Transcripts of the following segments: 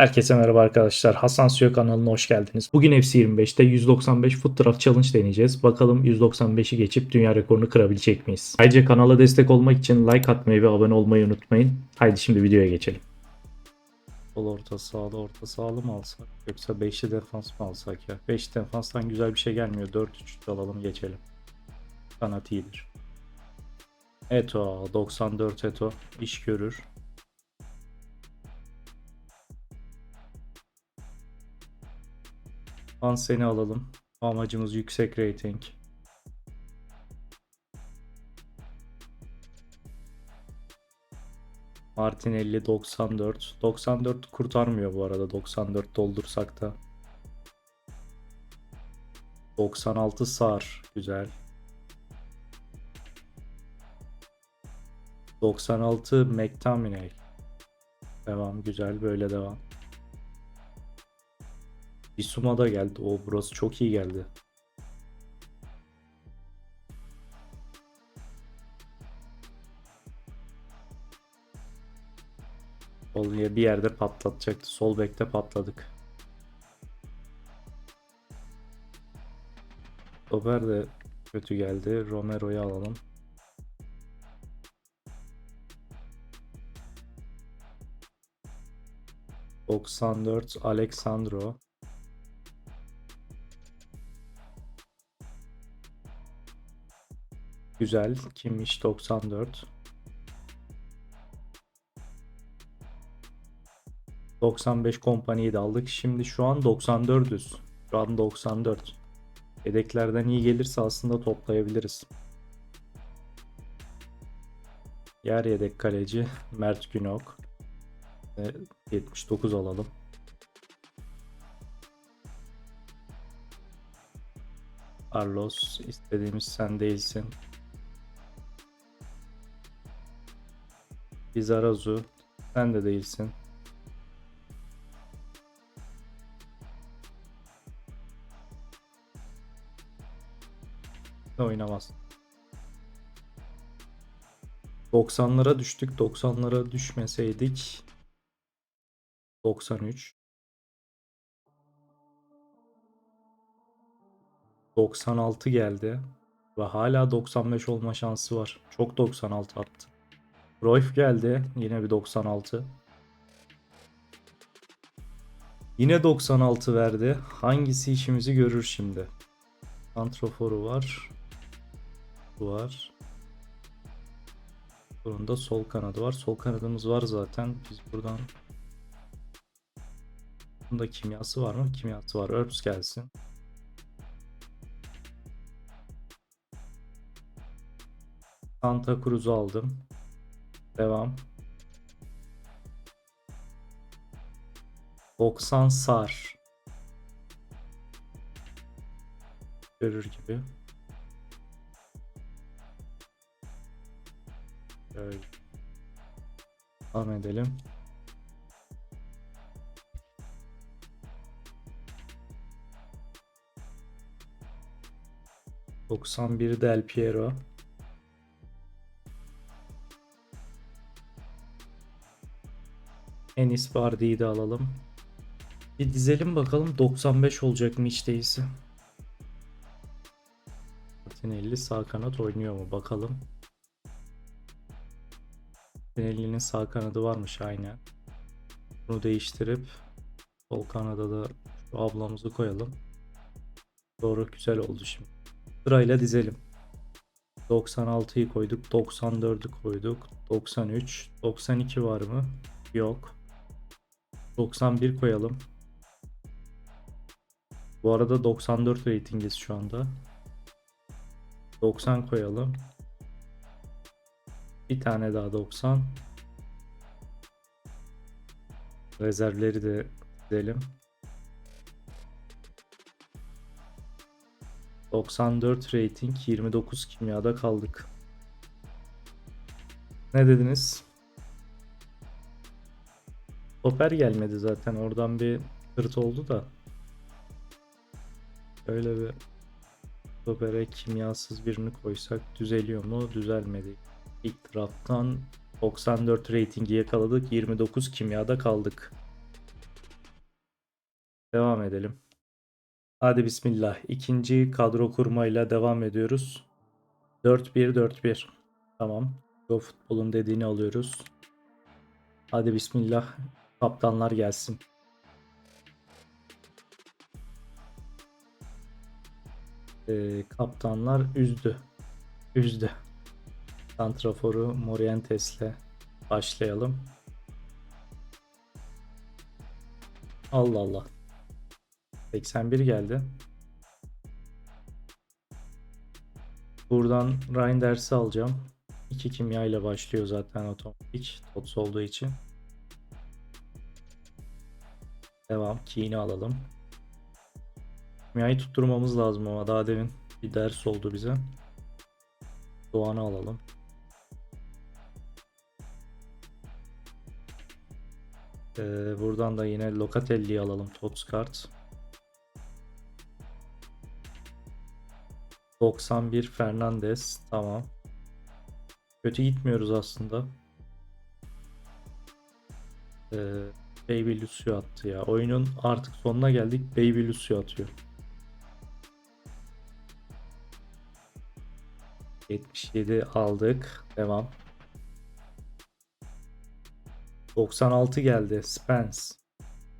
Herkese merhaba arkadaşlar. Hasan Suyo kanalına hoş geldiniz. Bugün FC25'te 195 Foot Draft Challenge deneyeceğiz. Bakalım 195'i geçip dünya rekorunu kırabilecek miyiz? Ayrıca kanala destek olmak için like atmayı ve abone olmayı unutmayın. Haydi şimdi videoya geçelim. Sol orta sağda orta sağlı mı alsak yoksa 5'li defans mı alsak ya? 5 defanstan güzel bir şey gelmiyor. 4-3 alalım geçelim. Kanat iyidir. Eto 94 Eto iş görür. Hansen'i alalım. Amacımız yüksek rating. Martinelli 94. 94 kurtarmıyor bu arada 94 doldursak da. 96 Sar. Güzel. 96 McTominay. Devam güzel böyle devam. Bisuma da geldi. O burası çok iyi geldi. Olaya bir yerde patlatacaktı. Sol bekte patladık. Dober de kötü geldi. Romero'yu alalım. ...94 Alexandro. Güzel. Kimmiş 94. 95 kompanyayı da aldık. Şimdi şu an 94'üz. Şu an 94. Yedeklerden iyi gelirse aslında toplayabiliriz. Yer yedek kaleci Mert Günok. Ve 79 alalım. Carlos istediğimiz sen değilsin. Bizarazu sen de değilsin. Oynamaz. 90'lara düştük. 90'lara düşmeseydik 93 96 geldi ve hala 95 olma şansı var. Çok 96 attı. Royf geldi. Yine bir 96. Yine 96 verdi. Hangisi işimizi görür şimdi? Santroforu var. Bu var. Bunun sol kanadı var. Sol kanadımız var zaten. Biz buradan Bunda kimyası var mı? Kimyası var. Herbs gelsin. Santa Cruz'u aldım. Devam. 90 sar. Görür gibi. Şöyle. Devam edelim. Doksan bir Del Piero. Enis Bardi'yi de alalım. Bir dizelim bakalım 95 olacak mı hiç değilse. Martinelli sağ kanat oynuyor mu bakalım. Martinelli'nin sağ kanadı varmış aynen. Bunu değiştirip sol kanada da şu ablamızı koyalım. Doğru güzel oldu şimdi. Sırayla dizelim. 96'yı koyduk, 94'ü koyduk, 93, 92 var mı? Yok. 91 koyalım. Bu arada 94 ratingiz şu anda. 90 koyalım. Bir tane daha 90. Rezervleri de dizelim. 94 rating 29 kimyada kaldık. Ne dediniz? Stoper gelmedi zaten. Oradan bir hırt oldu da. Öyle bir stopere kimyasız birini koysak düzeliyor mu? Düzelmedi. İlk drafttan 94 ratingi yakaladık. 29 kimyada kaldık. Devam edelim. Hadi bismillah. İkinci kadro kurmayla devam ediyoruz. 4-1-4-1. Tamam. Go futbolun dediğini alıyoruz. Hadi bismillah. Kaptanlar gelsin. Ee, kaptanlar üzdü. Üzdü. Santrafor'u Morientes'le başlayalım. Allah Allah. 81 geldi. Buradan Reinders'i alacağım. 2 kimya ile başlıyor zaten otomatik. TOTS olduğu için. Devam. Key'ini alalım. Kimyayı tutturmamız lazım ama daha demin bir ders oldu bize. Doğan'ı alalım. Ee, buradan da yine Locatelli'yi alalım. TOTS kart. 91 Fernandez. Tamam. Kötü gitmiyoruz aslında. Ee, Baby Lucio attı ya. Oyunun artık sonuna geldik. Baby Lucio atıyor. 77 aldık. Devam. 96 geldi. Spence.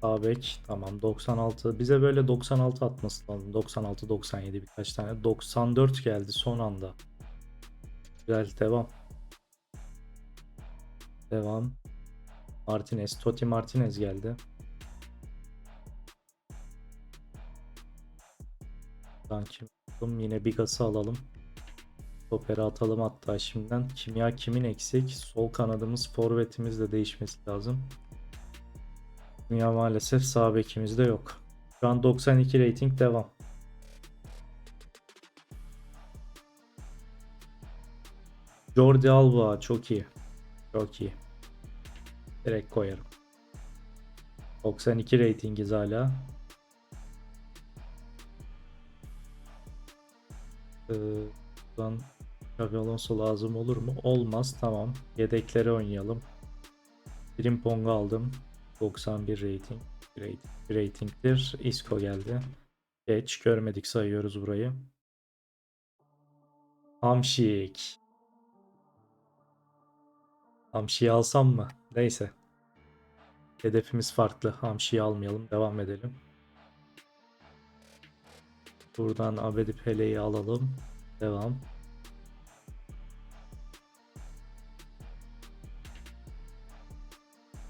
Sabek. Tamam 96. Bize böyle 96 atması lazım. 96 97 birkaç tane. 94 geldi son anda. Güzel devam. Devam. Martinez. Totti Martinez geldi. Buradan kim alalım? Yine Bigas'ı alalım. Stopper'i atalım hatta şimdiden. Kimya kimin eksik? Sol kanadımız, forvetimiz de değişmesi lazım. Kimya maalesef sağ bekimizde yok. Şu an 92 rating devam. Jordi Alba çok iyi. Çok iyi. Direkt koyarım. 92 ratingiz hala. Ee, buradan Xabi Alonso lazım olur mu? Olmaz. Tamam. Yedekleri oynayalım. Frimpong'u aldım. 91 rating. Rating, ratingdir. Isco geldi. Geç. Görmedik sayıyoruz burayı. Hamşik. Hamşi'yi alsam mı? Neyse. Hedefimiz farklı. Hamşi'yi almayalım. Devam edelim. Buradan Abedi Pele'yi alalım. Devam.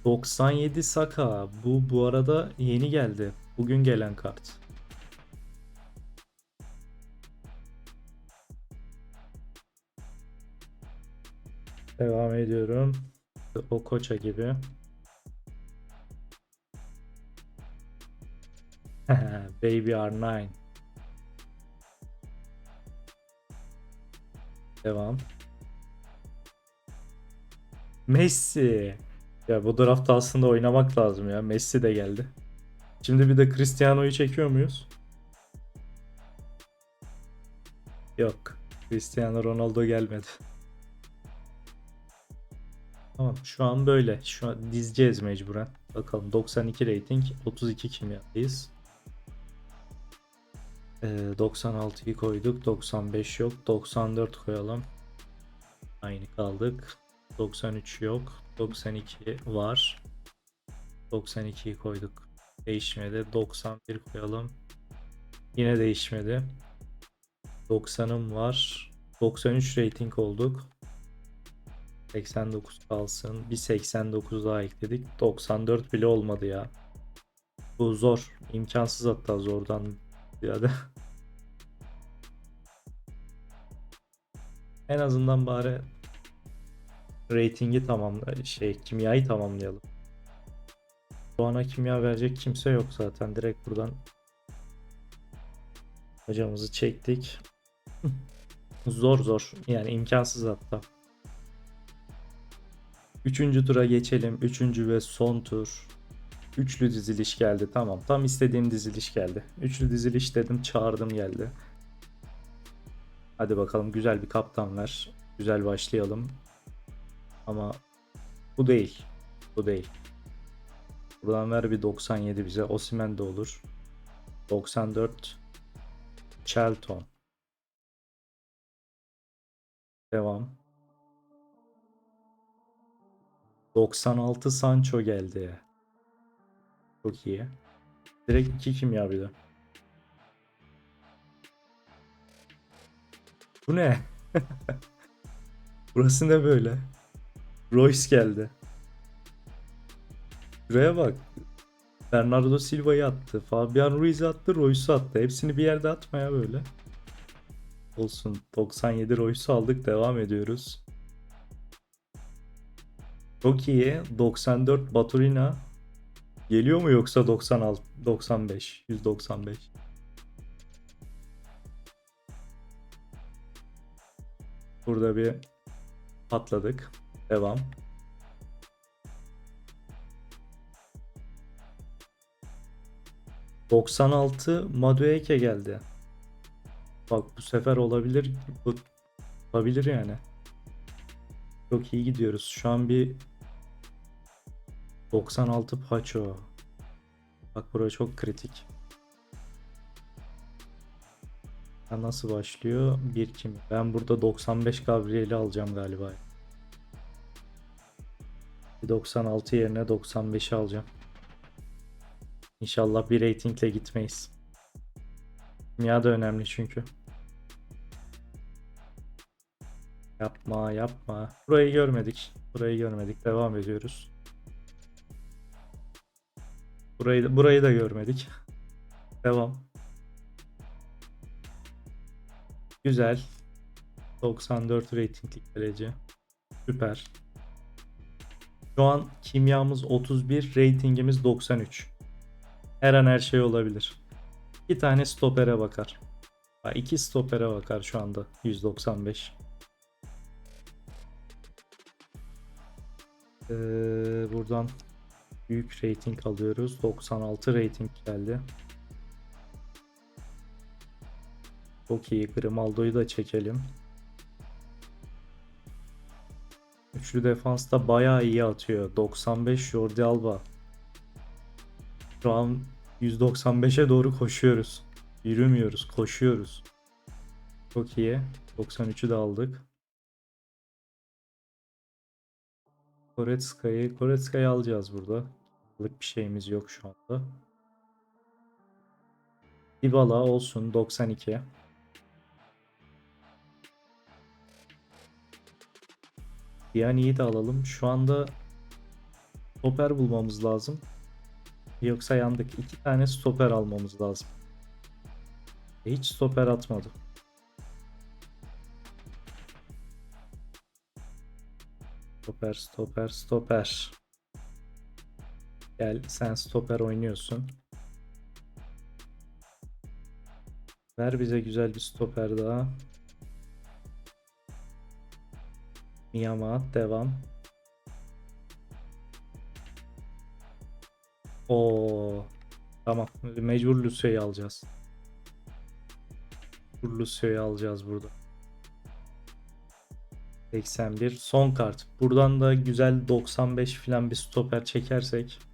...97 Saka. Bu bu arada yeni geldi. Bugün gelen kart. Devam ediyorum. O koça gibi. Baby R9. Devam. Messi. Ya bu draftta aslında oynamak lazım ya. Messi de geldi. Şimdi bir de Cristiano'yu çekiyor muyuz? Yok. Cristiano Ronaldo gelmedi. Tamam şu an böyle. Şu an dizeceğiz mecburen. Bakalım 92 rating 32 kimyadayız. Ee, 96'yı koyduk. 95 yok. 94 koyalım. Aynı kaldık. 93 yok. 92 var. 92'yi koyduk. Değişmedi. 91 koyalım. Yine değişmedi. 90'ım var. 93 rating olduk. 89 kalsın. Bir 89 daha ekledik. 94 bile olmadı ya. Bu zor. İmkansız hatta zordan ziyade. en azından bari ratingi tamamla şey kimyayı tamamlayalım. Doğan'a kimya verecek kimse yok zaten. Direkt buradan hocamızı çektik. zor zor. Yani imkansız hatta. Üçüncü tura geçelim. Üçüncü ve son tur. Üçlü diziliş geldi. Tamam. Tam istediğim diziliş geldi. Üçlü diziliş dedim. Çağırdım geldi. Hadi bakalım güzel bir kaptan ver. Güzel başlayalım. Ama bu değil. Bu değil. Buradan ver bir 97 bize. Osimhen de olur. 94 Charlton. Devam. 96 Sancho geldi. Çok iyi. Direkt 2 kimya bir de. Bu ne? Burası ne böyle? Royce geldi. Şuraya bak. Bernardo Silva'yı attı. Fabian Ruiz'i attı. Royce'u attı. Hepsini bir yerde atma ya böyle. Olsun. 97 Royce'u aldık. Devam ediyoruz. Çok iyi. 94 Baturina. Geliyor mu yoksa 96 95 195? Burada bir patladık. Devam. ...96 Madueke geldi. Bak bu sefer olabilir. Bu olabilir yani. Çok iyi gidiyoruz. Şu an bir 96 Paço. Bak burası çok kritik. Ya nasıl başlıyor? Bir kim? Ben burada 95 Gabriel'i alacağım galiba. Bir 96 yerine 95'i alacağım. İnşallah bir ratingle gitmeyiz. Kimya da önemli çünkü. Yapma yapma. Burayı görmedik. Burayı görmedik. Devam ediyoruz. Burayı, burayı da görmedik. Devam. Güzel. 94 ratinglik kaleci. Süper. Şu an kimyamız 31, ratingimiz 93. Her an her şey olabilir. İki tane stopere bakar. Ha, iki stopere bakar şu anda. 195. Ee, buradan büyük rating alıyoruz. 96 rating geldi. Çok iyi. Grimaldo'yu da çekelim. Üçlü defansta bayağı iyi atıyor. 95 Jordi Alba. Şu an 195'e doğru koşuyoruz. Yürümüyoruz, koşuyoruz. Çok iyi. 93'ü de aldık. Goretzka'yı, Goretzka'yı alacağız burada. Alık bir şeyimiz yok şu anda. Dybala olsun 92. Pjani'yi de alalım. Şu anda stoper bulmamız lazım. Yoksa yandık. İki tane stoper almamız lazım. Hiç stoper atmadı. Stoper, stoper, stoper. Gel sen stoper oynuyorsun. Ver bize güzel bir stoper daha. Miyama devam. O tamam. Mecbur Lucio'yu alacağız. Mecbur Lucio'yu alacağız burada. 81 son kart. Buradan da güzel 95 falan bir stoper çekersek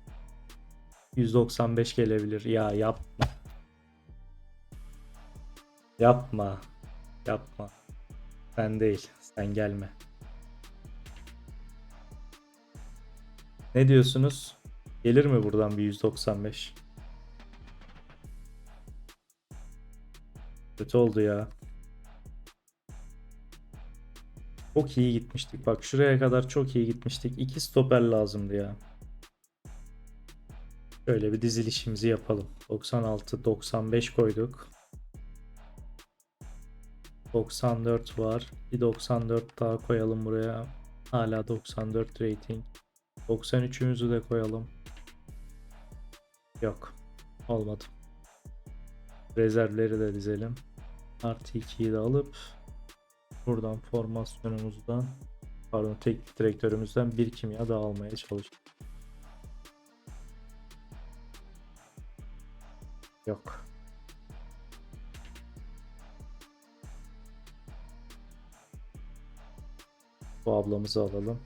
195 gelebilir. Ya yapma. Yapma. Yapma. Sen değil. Sen gelme. Ne diyorsunuz? Gelir mi buradan bir 195? Kötü oldu ya. Çok iyi gitmiştik. Bak şuraya kadar çok iyi gitmiştik. İki stoper lazımdı ya. Şöyle bir dizilişimizi yapalım. 96, 95 koyduk. 94 var. Bir 94 daha koyalım buraya. Hala 94 rating. 93'ümüzü de koyalım. Yok. Olmadı. Rezervleri de dizelim. Artı 2'yi de alıp buradan formasyonumuzdan pardon teknik direktörümüzden bir kimya daha almaya çalıştık. Yok. Bu ablamızı alalım.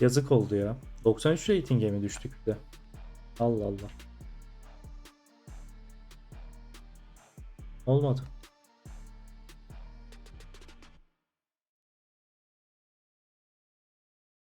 Yazık oldu ya. 93 rating'e mi düştük bir de? Allah Allah. Olmadı.